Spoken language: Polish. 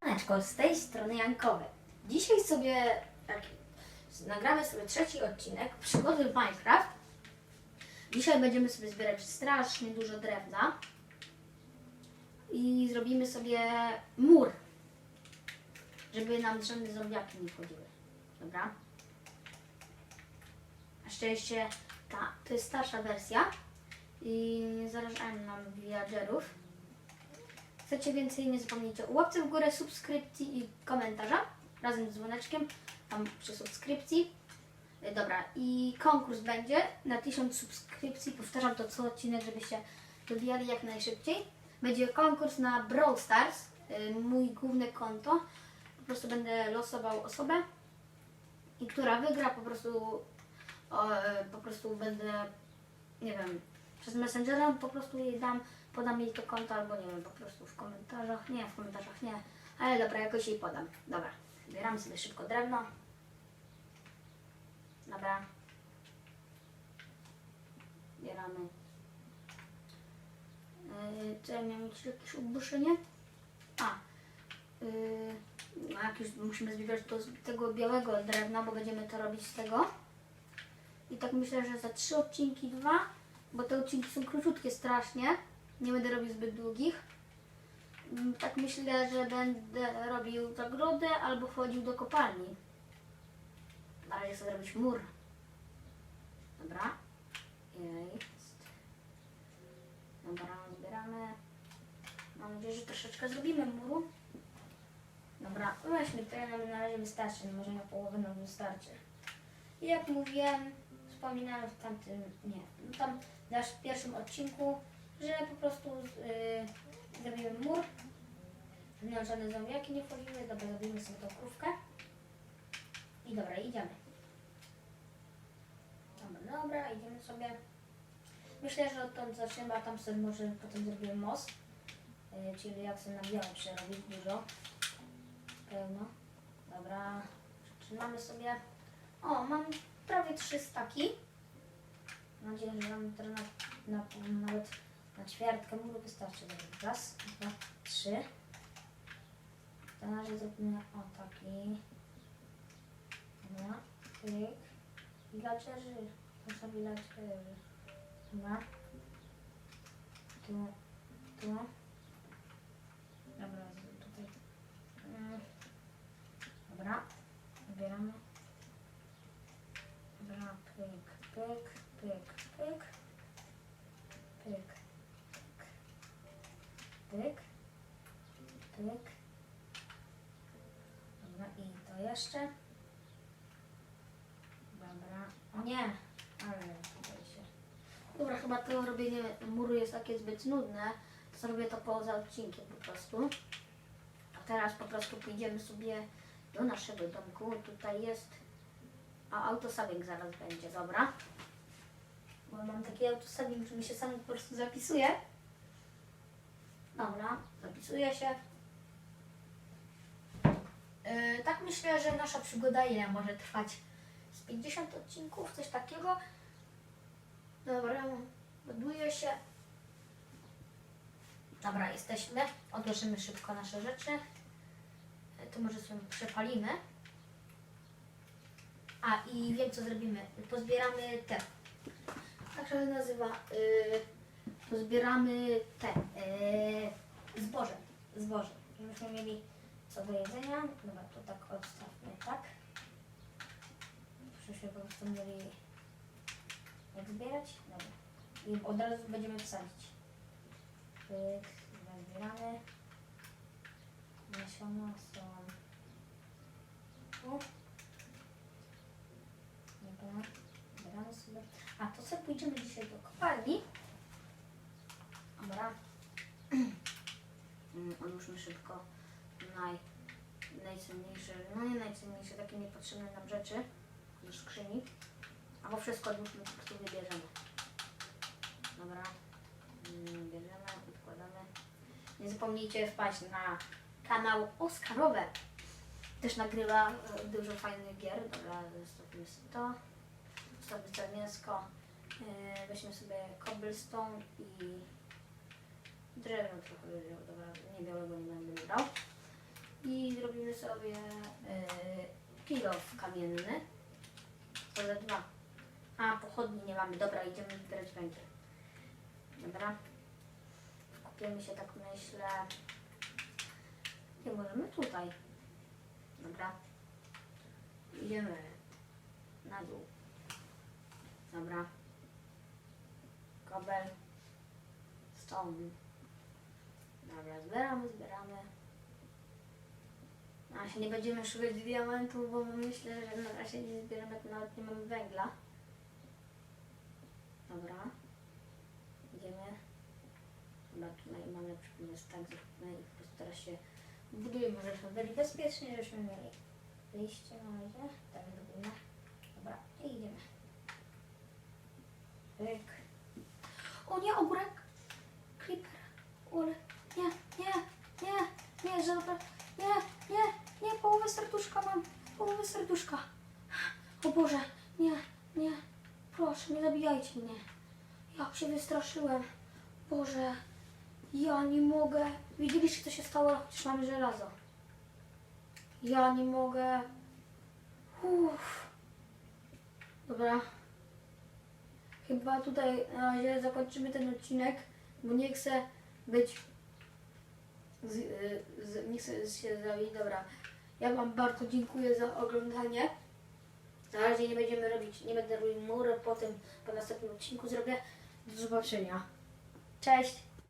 Siemaneczko, z tej strony Jankowy. Dzisiaj sobie tak, nagramy sobie trzeci odcinek przygody w Minecraft. Dzisiaj będziemy sobie zbierać strasznie dużo drewna i zrobimy sobie mur, żeby nam żadne zombiaki nie wchodziły. Dobra? Na szczęście ta, to jest starsza wersja i nie zarażają nam villagerów. Chcecie więcej, nie zapomnijcie o łapce w górę, subskrypcji i komentarza razem z dzwoneczkiem tam przy subskrypcji. Y, Dobra, i konkurs będzie na 1000 subskrypcji. Powtarzam to co odcinek, żebyście dobijali jak najszybciej. Będzie konkurs na Brawl Stars, y, mój główne konto. Po prostu będę losował osobę i która wygra po prostu y, po prostu będę nie wiem, przez Messengera po prostu jej dam, podam jej to konto albo nie wiem, po prostu w komentarzach, nie, w komentarzach nie, ale dobra, jakoś jej podam. Dobra, zbieramy sobie szybko drewno. Dobra. Zbieramy. Yy, co ja miałem mieć jakieś uboczenie? A. Yy, jak już musimy zbierać to z tego białego drewna, bo będziemy to robić z tego. I tak myślę, że za trzy odcinki dwa, bo te odcinki są króciutkie strasznie. Nie będę robił zbyt długich. Mm, Tak myślę, że będę robił zagrodę albo chodził do kopalni. Na razie chcę zrobić mur. Dobra. Jest. Dobra, zbieramy. Mam nadzieję, że troszeczkę zrobimy muru. Dobra, weźmy tyle, nam na razie wystarczy. Może na połowę nam wystarczy. Jak mówiłem, wspominałem w tamtym, nie, no tam nasz pierwszym odcinku, że po prostu yy, zrobimy mur, nam żadne zombiaki nie wchodziły. Dobra, zrobimy sobie tą krówkę. I dobra, idziemy. Dobra, dobra, idziemy sobie. Myślę, że odtąd zaczniemy, a tam sobie może potem zrobimy most. Yy, czyli jak sobie na biało przerobić dużo. Pełno. Dobra, trzymamy sobie. O, mam prawie trzy staki. Mam nadzieję, że mam teraz na, na, nawet na ćwiartkę muru wystarczy. Raz, dwa, trzy. To na razie zrobimy o taki. Dobra, pyk. Villagerzy. To są villagerzy. Dobra. Tu, tu. Dobra, z- tutaj. Mm. Dobra, wybieramy. Dobra, pyk, pyk, pyk, pyk. Pyk, pyk, pyk. Dobra, i to jeszcze. Dobra, o nie, ale tutaj się. Dobra, chyba to robienie muru jest takie zbyt nudne, to zrobię to poza odcinkiem po prostu. A teraz po prostu pójdziemy sobie do naszego domku. Tutaj jest a autosaving zaraz będzie, dobra? Bo mam taki autosaving, że mi się sam po prostu zapisuje. Dobra, zapisuje się. Yy, tak myślę, że nasza przygoda ile może trwać? Z 50 odcinków, coś takiego. Dobra, ładuje się. Dobra, jesteśmy. Odłożymy szybko nasze rzeczy. Yy, To może sobie przepalimy. A i wiem co zrobimy. Pozbieramy te. Tak się nazywa. Yy, pozbieramy te. Yy, zboże. Zboże. Żebyśmy mieli co do jedzenia. Dobra, to tak odstawmy, tak? Żebyśmy po prostu mieli jak zbierać. Dobra. I od razu będziemy wsadzić. Pyk, zbieramy. Nasiona są tu. Dobra, zbieramy sobie. A to sobie pójdziemy dzisiaj do kopalni. Dobra. Mm, Odłóżmy szybko naj, najcenniejsze, no nie najcenniejsze, takie niepotrzebne nam rzeczy do skrzyni. Albo wszystko odłóżmy, prostu wybierzemy. Dobra. Mm, Bierzemy, odkładamy. Nie zapomnijcie wpaść na kanał Oskarowe. Też nagrywa e, dużo fajnych gier. Dobra, zostawimy sobie to. Zostawimy sobie mięsko. Yy, weźmy sobie cobblestone i wziął, dobra, nie białego nie będę brał. I zrobimy sobie yy, kilo kamienny. Za dwa. A, pochodni nie mamy. Dobra, idziemy zbierać węgiel. Dobra. Kupimy się, tak myślę. Nie możemy tutaj. Dobra. Idziemy na dół. Dobra. Kabel. Stone. Dobra, zbieramy, zbieramy. A się nie będziemy szukać diamentów, bo myślę, że na razie nie zbieramy, nawet nie mamy węgla. Dobra. Idziemy. Dobra, tutaj mamy przypomnieć tak zróbmy i po prostu teraz się budujemy, żebyśmy byli bezpieczni, żebyśmy mieli liście na razie. Tak robimy. Dobra, i idziemy. Pyk. O nie, ogórek! Creeper. Ole. Nie, nie, nie, nie, dobra. Nie, nie, nie, połowę serduszka mam. Połowę serduszka. O Boże, nie, nie. Proszę, nie zabijajcie mnie. Ja się wystraszyłem. Boże, ja nie mogę. Widzieliście, co się stało? Chociaż mamy żelazo. Ja nie mogę. Uff. Dobra. Chyba tutaj na razie zakończymy ten odcinek, bo nie chcę być. Z, y, z, nie chcę się zabić. Dobra. Ja Wam bardzo dziękuję za oglądanie. Na razie nie będziemy robić, nie będę robił mury, potem po następnym odcinku zrobię. Do zobaczenia. Cześć!